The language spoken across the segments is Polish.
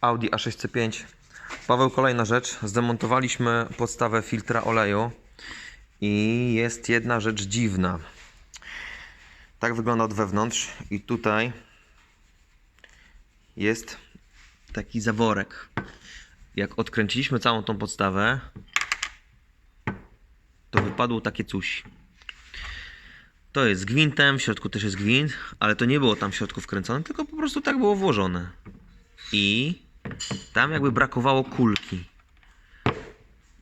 Audi A6C5. Paweł, kolejna rzecz. Zdemontowaliśmy podstawę filtra oleju i jest jedna rzecz dziwna. Tak wygląda od wewnątrz i tutaj jest taki zaworek. Jak odkręciliśmy całą tą podstawę, to wypadło takie coś. To jest gwintem, w środku też jest gwint, ale to nie było tam w środku wkręcone, tylko po prostu tak było włożone. I tam jakby brakowało kulki.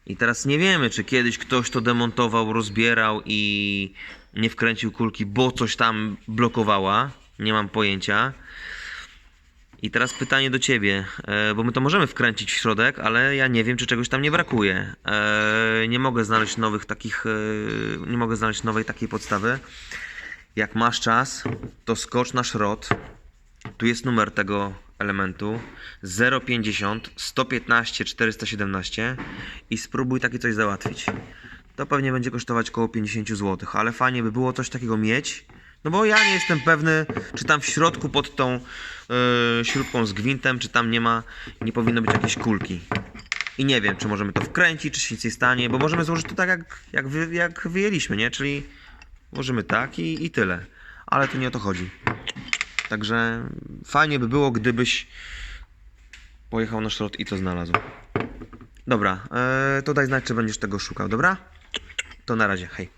I teraz nie wiemy, czy kiedyś ktoś to demontował, rozbierał i nie wkręcił kulki, bo coś tam blokowała. Nie mam pojęcia. I teraz pytanie do ciebie, e, bo my to możemy wkręcić w środek, ale ja nie wiem, czy czegoś tam nie brakuje. E, Nie mogę znaleźć nowych takich, e, nie mogę znaleźć nowej takiej podstawy. Jak masz czas, to skocz na szrot. Tu jest numer tego elementu 050 115 417 i spróbuj takie coś załatwić. To pewnie będzie kosztować około 50 zł, ale fajnie by było coś takiego mieć. No bo ja nie jestem pewny, czy tam w środku pod tą yy, śrubką z gwintem, czy tam nie ma, nie powinno być jakiejś kulki. I nie wiem, czy możemy to wkręcić, czy się nic nie stanie, bo możemy złożyć to tak, jak, jak, wy, jak wyjęliśmy, nie? Czyli włożymy tak i, i tyle. Ale tu nie o to chodzi. Także fajnie by było, gdybyś pojechał na szrot i to znalazł. Dobra, e, to daj znać, czy będziesz tego szukał, dobra? To na razie, hej.